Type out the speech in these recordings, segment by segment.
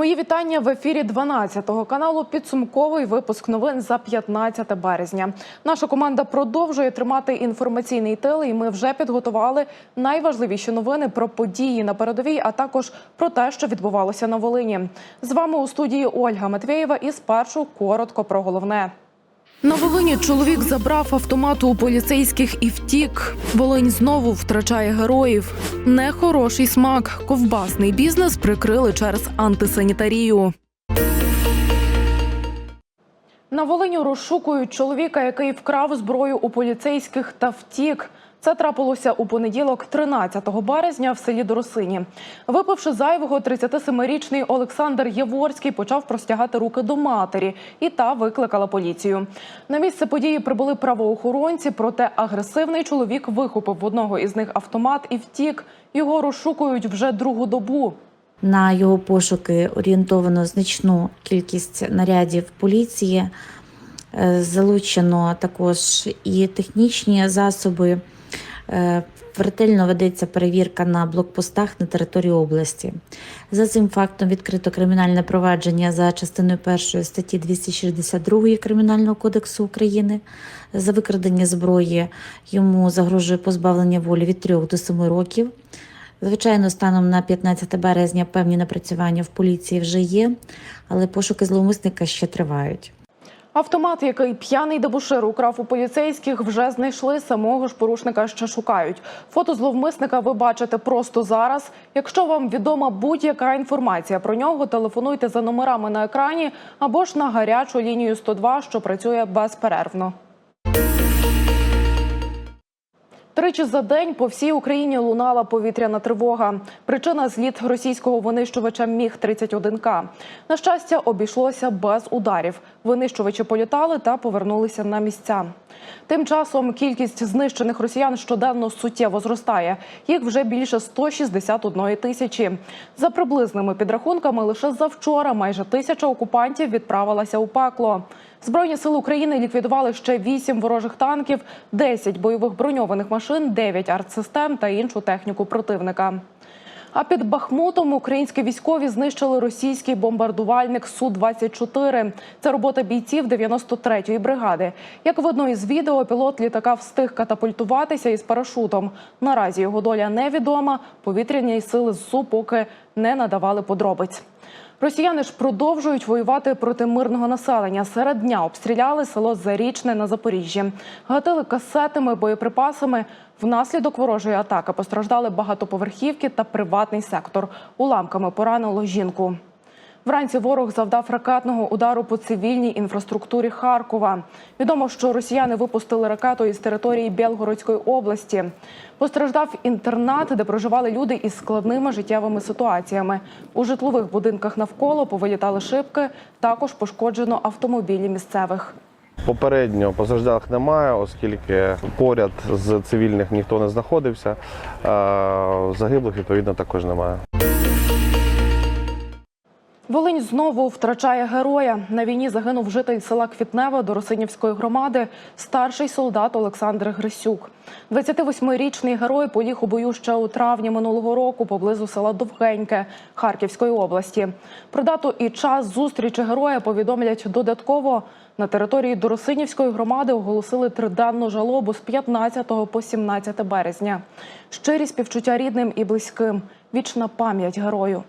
Мої вітання в ефірі 12-го каналу. Підсумковий випуск новин за 15 березня. Наша команда продовжує тримати інформаційний тил, і ми вже підготували найважливіші новини про події на передовій, а також про те, що відбувалося на Волині. З вами у студії Ольга Матвєєва. І спершу коротко про головне. На Волині чоловік забрав автомат у поліцейських і втік. Волинь знову втрачає героїв. Нехороший смак. Ковбасний бізнес прикрили через антисанітарію. На Волині розшукують чоловіка, який вкрав зброю у поліцейських та втік. Це трапилося у понеділок, 13 березня, в селі Доросині. Випивши зайвого, 37-річний Олександр Яворський почав простягати руки до матері, і та викликала поліцію. На місце події прибули правоохоронці, проте агресивний чоловік вихопив в одного із них автомат і втік. Його розшукують вже другу добу. На його пошуки орієнтовано значну кількість нарядів поліції. Е, Залучено також і технічні засоби. Е, Ретельно ведеться перевірка на блокпостах на території області. За цим фактом відкрито кримінальне провадження за частиною першої статті 262 Кримінального кодексу України. За викрадення зброї йому загрожує позбавлення волі від 3 до 7 років. Звичайно, станом на 15 березня певні напрацювання в поліції вже є, але пошуки зловмисника ще тривають. Автомат, який п'яний дебушир украв у поліцейських, вже знайшли. Самого ж порушника ще шукають. Фото зловмисника ви бачите просто зараз. Якщо вам відома будь-яка інформація про нього, телефонуйте за номерами на екрані або ж на гарячу лінію 102, що працює безперервно. Тричі за день по всій Україні лунала повітряна тривога. Причина зліт російського винищувача Міг 31 к На щастя, обійшлося без ударів. Винищувачі політали та повернулися на місця. Тим часом кількість знищених росіян щоденно суттєво зростає. Їх вже більше 161 тисячі. За приблизними підрахунками, лише завчора майже тисяча окупантів відправилася у пекло. Збройні сили України ліквідували ще 8 ворожих танків, 10 бойових броньованих машин, 9 артсистем та іншу техніку противника. А під Бахмутом українські військові знищили російський бомбардувальник Су-24. Це робота бійців 93-ї бригади. Як видно із відео, пілот літака встиг катапультуватися із парашутом. Наразі його доля невідома. Повітряні сили ЗСУ поки не надавали подробиць. Росіяни ж продовжують воювати проти мирного населення. Серед дня обстріляли село Зарічне на Запоріжжі, гатили касетами, боєприпасами. Внаслідок ворожої атаки постраждали багатоповерхівки та приватний сектор. Уламками поранило жінку. Вранці ворог завдав ракетного удару по цивільній інфраструктурі Харкова. Відомо, що росіяни випустили ракету із території Білгородської області. Постраждав інтернат, де проживали люди із складними життєвими ситуаціями. У житлових будинках навколо повилітали шибки. Також пошкоджено автомобілі місцевих. Попередньо постраждалих немає, оскільки поряд з цивільних ніхто не знаходився. Загиблих відповідно також немає. Волинь знову втрачає героя. На війні загинув житель села Квітневе Доросинівської громади, старший солдат Олександр Грисюк. 28-річний герой поліг у бою ще у травні минулого року поблизу села Довгеньке Харківської області. Про дату і час зустрічі героя повідомлять додатково. На території Доросинівської громади оголосили триденну жалобу з 15 по 17 березня. Щирі співчуття рідним і близьким. Вічна пам'ять герою.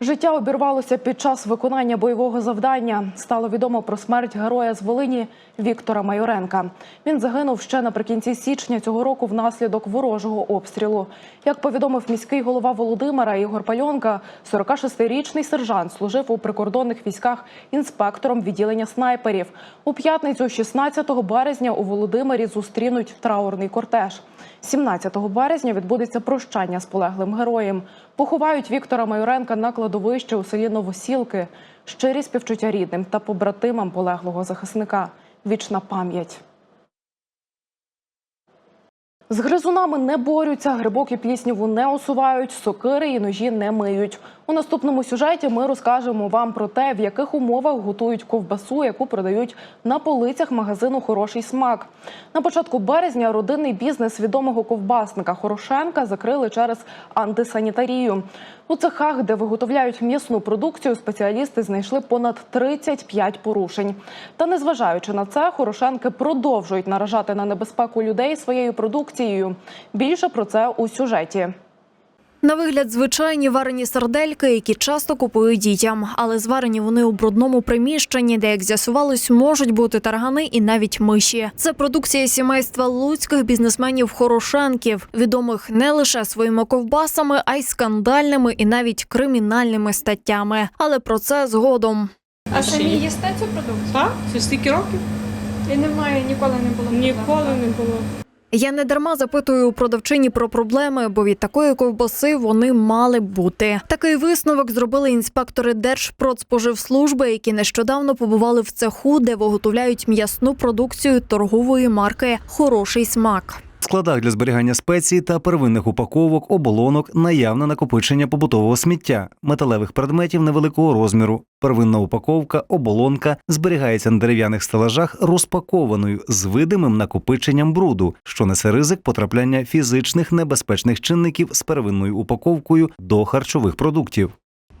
Життя обірвалося під час виконання бойового завдання. Стало відомо про смерть героя з Волині Віктора Майоренка. Він загинув ще наприкінці січня цього року внаслідок ворожого обстрілу. Як повідомив міський голова Володимира Ігор Пальонка, 46-річний сержант служив у прикордонних військах інспектором відділення снайперів. У п'ятницю, 16 березня, у Володимирі зустрінуть траурний кортеж. 17 березня відбудеться прощання з полеглим героєм. Поховають Віктора Майоренка на кладовище у селі Новосілки. Щирі співчуття рідним та побратимам полеглого захисника. Вічна пам'ять. З гризунами не борються, грибок і плісняву не усувають, сокири і ножі не миють. У наступному сюжеті ми розкажемо вам про те, в яких умовах готують ковбасу, яку продають на полицях магазину Хороший смак. На початку березня родинний бізнес відомого ковбасника Хорошенка закрили через антисанітарію. У цехах, де виготовляють м'ясну продукцію, спеціалісти знайшли понад 35 порушень. Та незважаючи на це, Хорошенки продовжують наражати на небезпеку людей своєю продукцією. Більше про це у сюжеті. На вигляд звичайні варені сардельки, які часто купують дітям, але зварені вони у брудному приміщенні, де, як з'ясувалось, можуть бути таргани і навіть миші. Це продукція сімейства луцьких бізнесменів Хорошенків, відомих не лише своїми ковбасами, а й скандальними і навіть кримінальними статтями. Але про це згодом. А самі їсте цю продукцію? Так, це стільки років? І немає, ніколи не було. Ніколи не було. Я не дарма запитую у продавчині про проблеми, бо від такої ковбаси вони мали бути. Такий висновок зробили інспектори Держпродспоживслужби, які нещодавно побували в цеху, де виготовляють м'ясну продукцію торгової марки Хороший смак. В складах для зберігання спецій та первинних упаковок, оболонок, наявне накопичення побутового сміття, металевих предметів невеликого розміру. Первинна упаковка, оболонка зберігається на дерев'яних стелажах розпакованою з видимим накопиченням бруду, що несе ризик потрапляння фізичних небезпечних чинників з первинною упаковкою до харчових продуктів.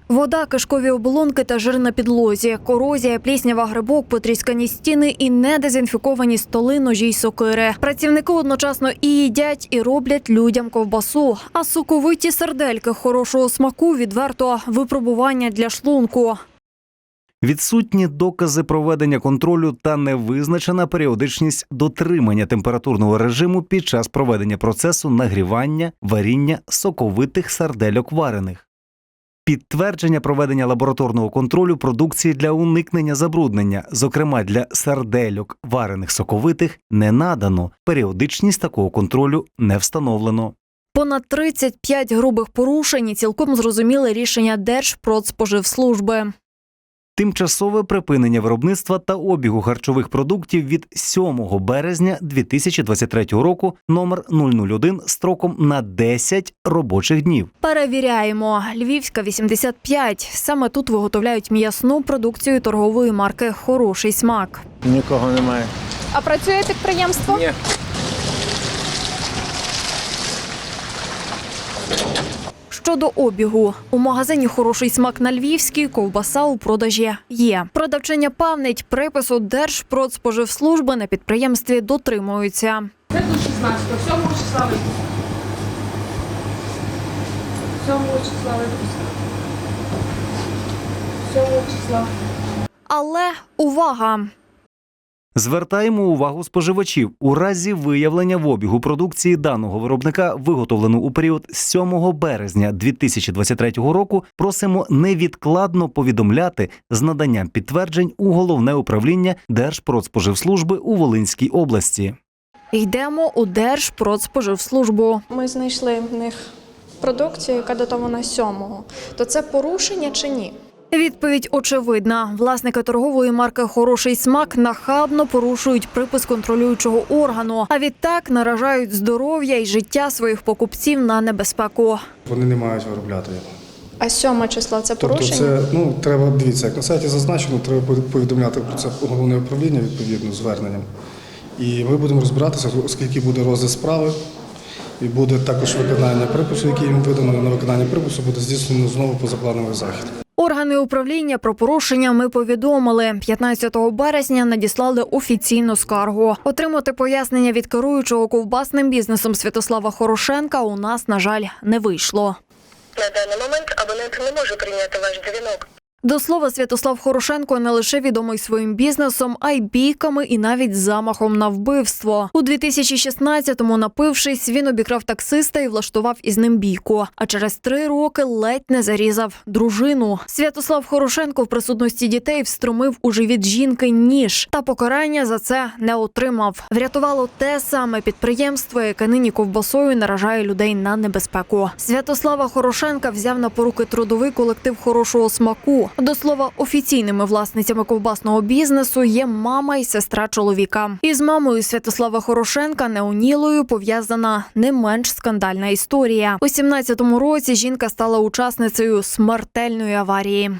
Вода, кишкові оболонки та жир на підлозі, корозія, пліснява грибок, потріскані стіни і недезінфіковані столи, ножі й сокири. Працівники одночасно і їдять, і роблять людям ковбасу. А соковиті сердельки хорошого смаку відверто випробування для шлунку. Відсутні докази проведення контролю та невизначена періодичність дотримання температурного режиму під час проведення процесу нагрівання, варіння соковитих сардельок варених. Підтвердження проведення лабораторного контролю продукції для уникнення забруднення, зокрема для сардельок варених соковитих, не надано. Періодичність такого контролю не встановлено. Понад 35 грубих порушень і цілком зрозуміле рішення Держпродспоживслужби. Тимчасове припинення виробництва та обігу харчових продуктів від 7 березня 2023 року номер 001 строком на 10 робочих днів. Перевіряємо. Львівська 85. Саме тут виготовляють м'ясну продукцію торгової марки Хороший смак. Нікого немає. А працює підприємство? Ні. Щодо обігу, у магазині Хороший смак на Львівській ковбаса у продажі є. Продавчиня певнить, припису Держпродспоживслужби на підприємстві дотримуються. Це до 16, 7 числа випуск. 7 числа випуск. 7 числа. Але увага! Звертаємо увагу споживачів у разі виявлення в обігу продукції даного виробника, виготовлену у період з 7 березня 2023 року. Просимо невідкладно повідомляти з наданням підтверджень у головне управління Держпродспоживслужби у Волинській області. Йдемо у Держпродспоживслужбу. Ми знайшли в них продукцію, яка датована 7-го. То це порушення чи ні? Відповідь очевидна. Власники торгової марки Хороший смак нахабно порушують припис контролюючого органу, а відтак наражають здоров'я і життя своїх покупців на небезпеку. Вони не мають виробляти його. А 7 число це Тобто, порушення? це ну треба дивіться, як на сайті зазначено, треба повідомляти про це головне управління відповідно зверненням. І ми будемо розбиратися, оскільки буде розгляд справи, і буде також виконання припису, який їм видано на виконання припису, буде здійснено знову позаплановий захід. Органи управління про порушення ми повідомили. 15 березня надіслали офіційну скаргу. Отримати пояснення від керуючого ковбасним бізнесом Святослава Хорошенка у нас, на жаль, не вийшло. На даний момент абонент не може прийняти ваш дзвінок. До слова, Святослав Хорошенко не лише відомий своїм бізнесом, а й бійками і навіть замахом на вбивство. У 2016-му, напившись, він обікрав таксиста і влаштував із ним бійку. А через три роки ледь не зарізав дружину. Святослав Хорошенко в присутності дітей встромив у живіт жінки ніж, та покарання за це не отримав. Врятувало те саме підприємство, яке нині ковбасою наражає людей на небезпеку. Святослава Хорошенка взяв на поруки трудовий колектив хорошого смаку. До слова, офіційними власницями ковбасного бізнесу є мама і сестра чоловіка. Із мамою Святослава Хорошенка Неонілою пов'язана не менш скандальна історія. У 17-му році жінка стала учасницею смертельної аварії.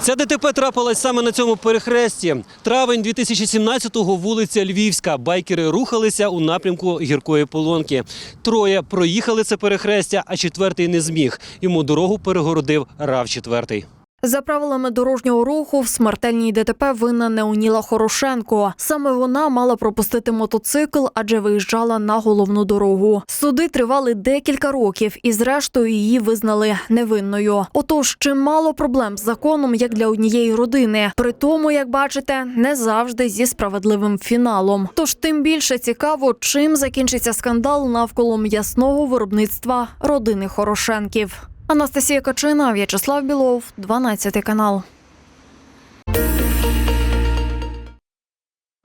Ця ДТП трапилась саме на цьому перехресті. Травень 2017-го, вулиця Львівська. Байкери рухалися у напрямку гіркої полонки. Троє проїхали це перехрестя, а четвертий не зміг. Йому дорогу перегородив рав четвертий. За правилами дорожнього руху в смертельній ДТП винна Неоніла Хорошенко. Саме вона мала пропустити мотоцикл, адже виїжджала на головну дорогу. Суди тривали декілька років, і зрештою її визнали невинною. Отож, чимало проблем з законом, як для однієї родини. При тому, як бачите, не завжди зі справедливим фіналом. Тож тим більше цікаво, чим закінчиться скандал навколо м'ясного виробництва родини Хорошенків. Анастасія Качина, В'ячеслав Білов, 12 канал.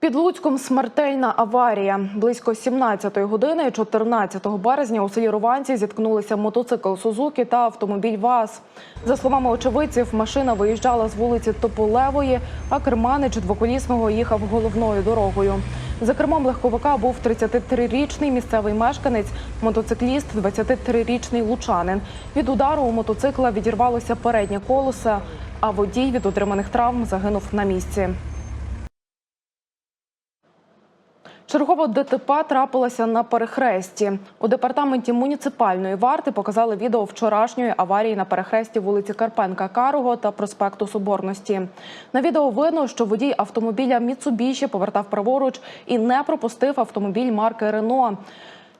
Під Луцьком смертельна аварія. Близько 17-ї години 14 березня у селі Рованці зіткнулися мотоцикл Сузуки та автомобіль ВАЗ. За словами очевидців, машина виїжджала з вулиці Тополевої, а керманич двоколісного їхав головною дорогою. За кермом легковика був 33-річний місцевий мешканець, мотоцикліст 23-річний лучанин. Від удару у мотоцикла відірвалося переднє колесо, а водій від отриманих травм загинув на місці. Чергова ДТП трапилася на перехресті. У департаменті муніципальної варти показали відео вчорашньої аварії на перехресті вулиці Карпенка Карого та проспекту Соборності. На відео видно, що водій автомобіля Міцубіші повертав праворуч і не пропустив автомобіль марки Рено.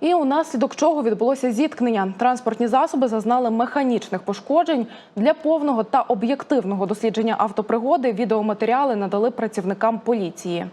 І унаслідок чого відбулося зіткнення. Транспортні засоби зазнали механічних пошкоджень. Для повного та об'єктивного дослідження автопригоди відеоматеріали надали працівникам поліції.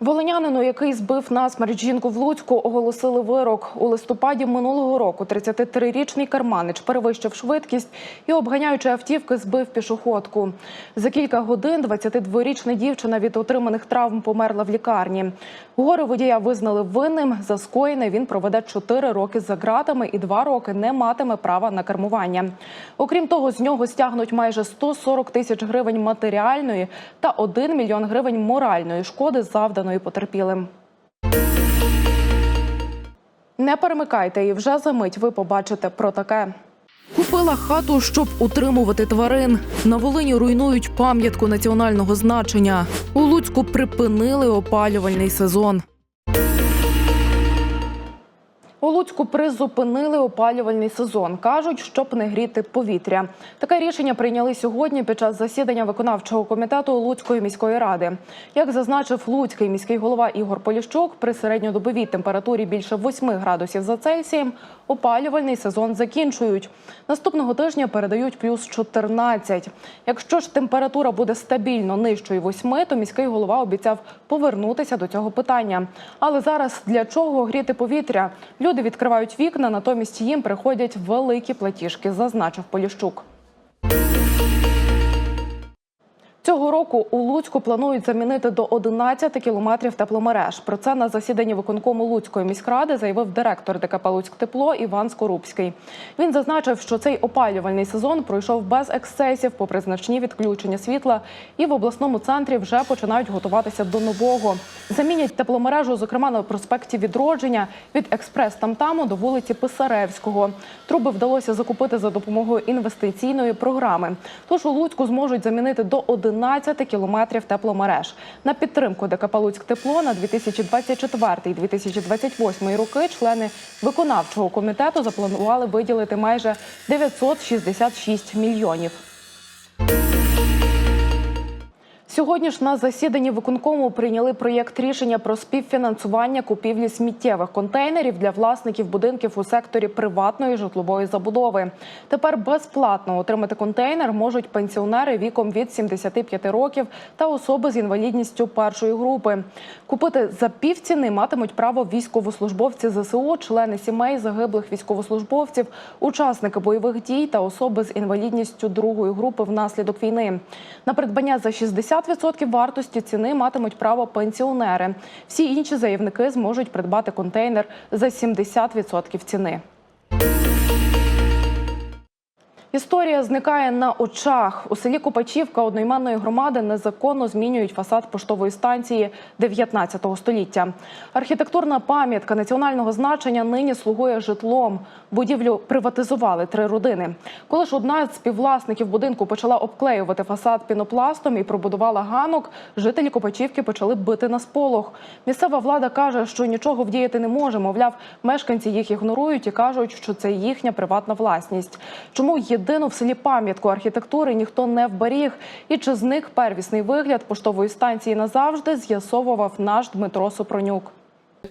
Волинянину, який збив насмерть жінку в Луцьку, оголосили вирок. У листопаді минулого року 33-річний керманич перевищив швидкість і, обганяючи автівки, збив пішоходку. За кілька годин 22-річна дівчина від отриманих травм померла в лікарні. Горе водія визнали винним. За скоєне він проведе 4 роки за ґратами і 2 роки не матиме права на кермування. Окрім того, з нього стягнуть майже 140 тисяч гривень матеріальної та 1 мільйон гривень моральної шкоди, завданої потерпілим. Не перемикайте і вже за мить ви побачите про таке. Купила хату, щоб утримувати тварин. На Волині руйнують пам'ятку національного значення. У Луцьку припинили опалювальний сезон. У Луцьку призупинили опалювальний сезон. Кажуть, щоб не гріти повітря. Таке рішення прийняли сьогодні під час засідання виконавчого комітету Луцької міської ради. Як зазначив Луцький міський голова Ігор Поліщук, при середньодобовій температурі більше 8 градусів за Цельсієм опалювальний сезон закінчують. Наступного тижня передають плюс 14. Якщо ж температура буде стабільно нижчою 8, то міський голова обіцяв повернутися до цього питання. Але зараз для чого гріти повітря? Люди відкривають вікна, натомість їм приходять великі платіжки, зазначив Поліщук. Цього року у Луцьку планують замінити до 11 кілометрів тепломереж. Про це на засіданні виконкому Луцької міськради заявив директор ДКП Луцьк Тепло Іван Скорубський. Він зазначив, що цей опалювальний сезон пройшов без ексцесів, попри значні відключення світла, і в обласному центрі вже починають готуватися до нового. Замінять тепломережу, зокрема на проспекті Відродження від експрес-тамтаму до вулиці Писаревського. Труби вдалося закупити за допомогою інвестиційної програми. Тож у Луцьку зможуть замінити до 11 кілометрів тепломереж. На підтримку ДКП Луцьк Тепло на 2024-2028 роки члени виконавчого комітету запланували виділити майже 966 мільйонів. Сьогодні ж на засіданні виконкому прийняли проєкт рішення про співфінансування купівлі сміттєвих контейнерів для власників будинків у секторі приватної житлової забудови. Тепер безплатно отримати контейнер можуть пенсіонери віком від 75 років та особи з інвалідністю першої групи. Купити за півціни матимуть право військовослужбовці ЗСУ, члени сімей загиблих військовослужбовців, учасники бойових дій та особи з інвалідністю другої групи внаслідок війни. На придбання за 60% вартості ціни матимуть право пенсіонери. Всі інші заявники зможуть придбати контейнер за 70% ціни. Історія зникає на очах. У селі Купачівка одноіменної громади незаконно змінюють фасад поштової станції 19 століття. Архітектурна пам'ятка національного значення нині слугує житлом. Будівлю приватизували три родини. Коли ж одна з співвласників будинку почала обклеювати фасад пінопластом і пробудувала ганок, жителі Копачівки почали бити на сполох. Місцева влада каже, що нічого вдіяти не може. Мовляв, мешканці їх ігнорують і кажуть, що це їхня приватна власність. Чому єдину в селі пам'ятку архітектури ніхто не вберіг? І чи зник первісний вигляд поштової станції назавжди, з'ясовував наш Дмитро Супронюк.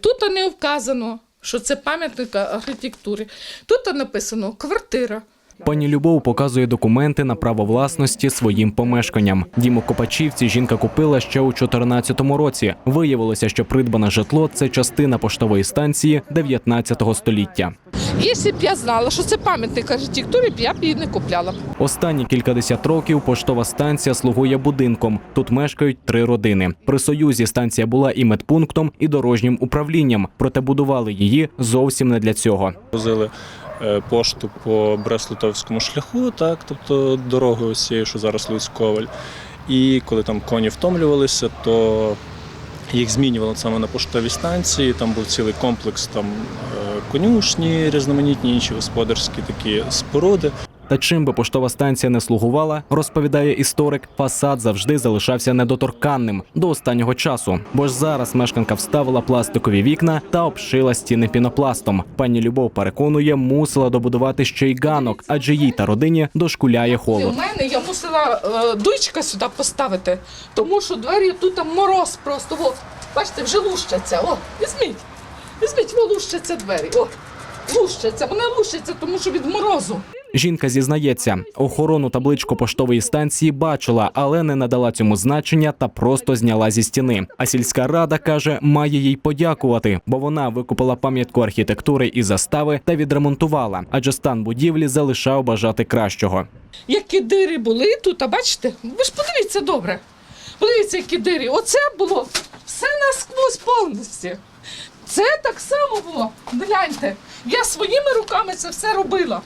Тут не вказано, що це пам'ятник архітектури. Тут написано квартира. Пані Любов показує документи на право власності своїм помешканням. Дім у Копачівці жінка купила ще у 2014 році. Виявилося, що придбане житло це частина поштової станції 19 століття. Якщо б я знала, що це пам'ятник архітектури, б я б її не купляла. Останні кількадесят років поштова станція слугує будинком. Тут мешкають три родини. При союзі станція була і медпунктом, і дорожнім управлінням. Проте будували її зовсім не для цього. Возили пошту по Брест-Литовському шляху, так, тобто дорогою цією, що зараз Луцьковаль. І коли там коні втомлювалися, то їх змінювали саме на поштовій станції. Там був цілий комплекс там е, конюшні, різноманітні інші господарські такі споруди. Та чим би поштова станція не слугувала, розповідає історик, фасад завжди залишався недоторканним до останнього часу. Бо ж зараз мешканка вставила пластикові вікна та обшила стіни пінопластом. Пані Любов переконує, мусила добудувати ще й ганок, адже їй та родині дошкуляє холод. У мене я мусила е, дуйчика сюди поставити, тому що двері тут там мороз просто. О, бачите, вже лущаться. О, візьміть. Візьміть, о, лущаться двері. О, лущаться. Вони лущаться, тому що від морозу. Жінка зізнається, охорону табличку поштової станції бачила, але не надала цьому значення та просто зняла зі стіни. А сільська рада каже, має їй подякувати, бо вона викупила пам'ятку архітектури і застави та відремонтувала, адже стан будівлі залишав бажати кращого. Які дири були тут, а бачите? Ви ж подивіться добре. Подивіться, які дири. Оце було все насквозь повністю. Це так само було. Гляньте, я своїми руками це все робила.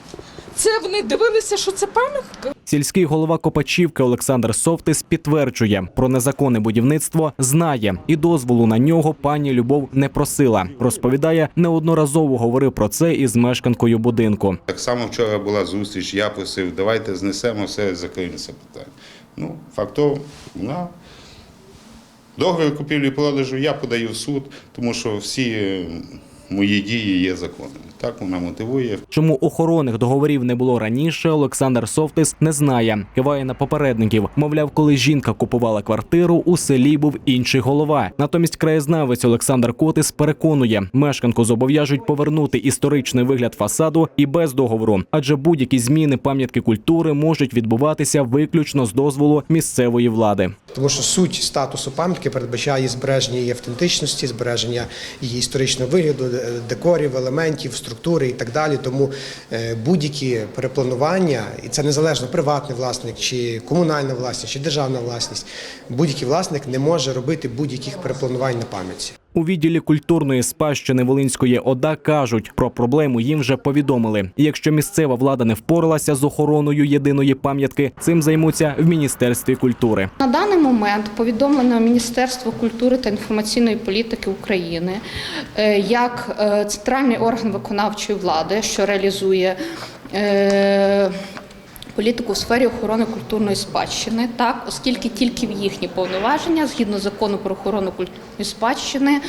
Це вони дивилися, що це пам'ятка. Сільський голова Копачівки Олександр Совтис підтверджує, про незаконне будівництво знає і дозволу на нього пані Любов не просила. Розповідає, неодноразово говорив про це із мешканкою будинку. Так само вчора була зустріч, я просив, давайте знесемо все, закриємо це питання. Ну, фактово, вона договір купівлі-продажу я подаю в суд, тому що всі мої дії є законними. Так вона мотивує. Чому охоронних договорів не було раніше, Олександр Совтис не знає. Киває на попередників. Мовляв, коли жінка купувала квартиру, у селі був інший голова. Натомість краєзнавець Олександр Котис переконує, мешканку зобов'яжуть повернути історичний вигляд фасаду і без договору, адже будь-які зміни пам'ятки культури можуть відбуватися виключно з дозволу місцевої влади. Тому що суть статусу пам'ятки передбачає збереження її автентичності, збереження її історичного вигляду, е, декорів, елементів, структури і так далі. Тому е, будь-які перепланування, і це незалежно приватний власник, чи комунальна власність, чи державна власність, будь-який власник не може робити будь-яких перепланувань на пам'ятці. У відділі культурної спадщини Волинської ОДА кажуть, про проблему їм вже повідомили. І якщо місцева влада не впоралася з охороною єдиної пам'ятки, цим займуться в міністерстві культури. На даний момент повідомлено Міністерство культури та інформаційної політики України е, як е, центральний орган виконавчої влади, що реалізує е, політику в сфері охорони культурної спадщини, так, оскільки тільки в їхні повноваження, згідно закону про охорону культурної спадщини,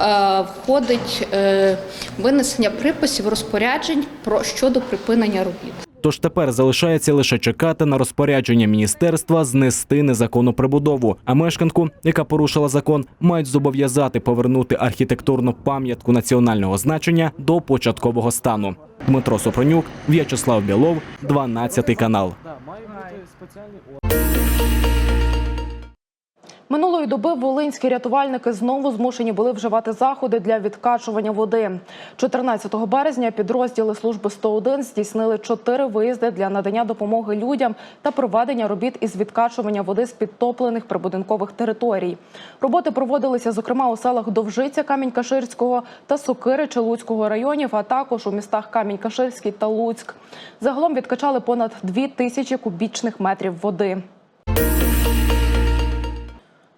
е, входить е, винесення приписів розпоряджень про щодо припинення робіт. Тож тепер залишається лише чекати на розпорядження міністерства знести незаконну прибудову. А мешканку, яка порушила закон, мають зобов'язати повернути архітектурну пам'ятку національного значення до початкового стану. Дмитро Сопронюк, В'ячеслав Білов, 12 канал. Минулої доби волинські рятувальники знову змушені були вживати заходи для відкачування води. 14 березня підрозділи служби 101 здійснили чотири виїзди для надання допомоги людям та проведення робіт із відкачування води з підтоплених прибудинкових територій. Роботи проводилися зокрема у селах Довжиця Камінь-Каширського та Сокирича Луцького районів, а також у містах Камінь-Каширський та Луцьк. Загалом відкачали понад 2 тисячі кубічних метрів води.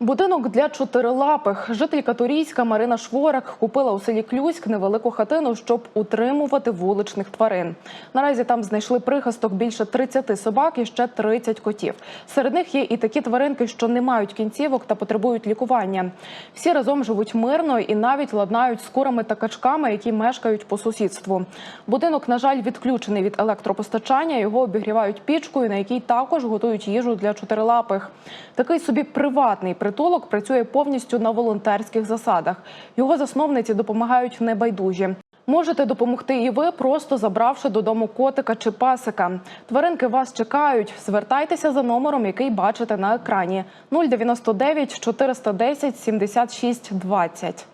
Будинок для чотирилапих. Жителька Турійська Марина Шворак купила у селі Клюськ невелику хатину, щоб утримувати вуличних тварин. Наразі там знайшли прихисток більше 30 собак і ще 30 котів. Серед них є і такі тваринки, що не мають кінцівок та потребують лікування. Всі разом живуть мирно і навіть ладнають з курами та качками, які мешкають по сусідству. Будинок, на жаль, відключений від електропостачання. Його обігрівають пічкою, на якій також готують їжу для чотирилапих. Такий собі приватний притулок працює повністю на волонтерських засадах. Його засновниці допомагають небайдужі. Можете допомогти і ви, просто забравши додому котика чи пасика. Тваринки вас чекають. Звертайтеся за номером, який бачите на екрані 099 410 76 20.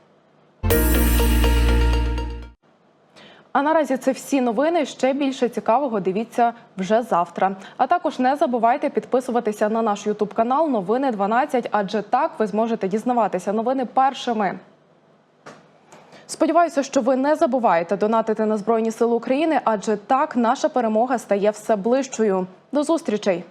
А наразі це всі новини. Ще більше цікавого дивіться вже завтра. А також не забувайте підписуватися на наш Ютуб канал Новини 12, адже так ви зможете дізнаватися новини першими. Сподіваюся, що ви не забуваєте донатити на Збройні Сили України, адже так наша перемога стає все ближчою. До зустрічей!